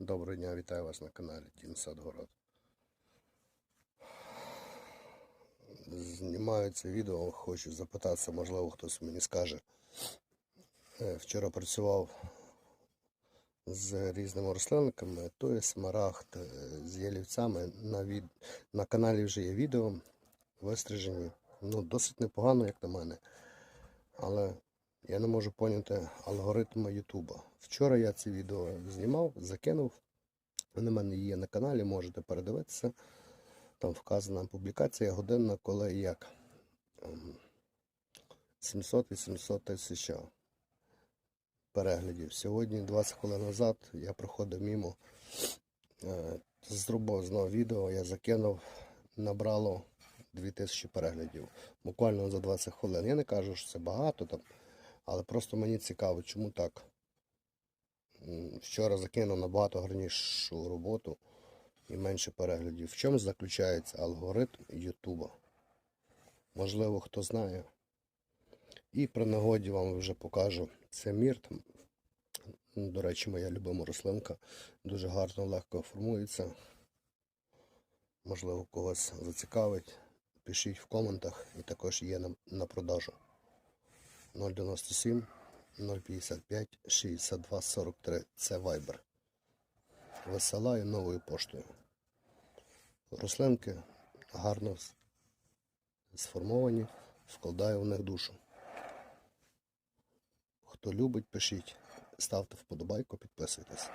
Доброго дня, вітаю вас на каналі Тім Садгород. Знімаю це відео, хочу запитатися, можливо, хтось мені скаже. Е, Вчора працював з різними рослинниками, то є смарагд е, з ялівцями. На, від... на каналі вже є відео вистрижені. Ну, досить непогано, як на мене. Але я не можу поняти алгоритму Ютуба. Вчора я це відео знімав, закинув. Воно в мене є на каналі, можете передивитися. Там вказана публікація годинна, коли і як. Ем, 700-800 тисяч переглядів. Сьогодні, 20 хвилин назад, я проходив мімо. е, Зробив знову відео, я закинув, набрало 2000 переглядів. Буквально за 20 хвилин. Я не кажу, що це багато там. Але просто мені цікаво, чому так. Вчора закинув набагато гарнішу роботу і менше переглядів. В чому заключається алгоритм Ютуба? Можливо, хто знає. І при нагоді вам вже покажу. Це мірт. До речі, моя любима рослинка. Дуже гарно, легко формується. Можливо, когось зацікавить. Пишіть в коментах і також є на, на продажу. 097 055 62 43. Це Viber. Висилаю новою поштою. Рослинки гарно сформовані, вкладаю в них душу. Хто любить, пишіть, ставте вподобайку, підписуйтесь.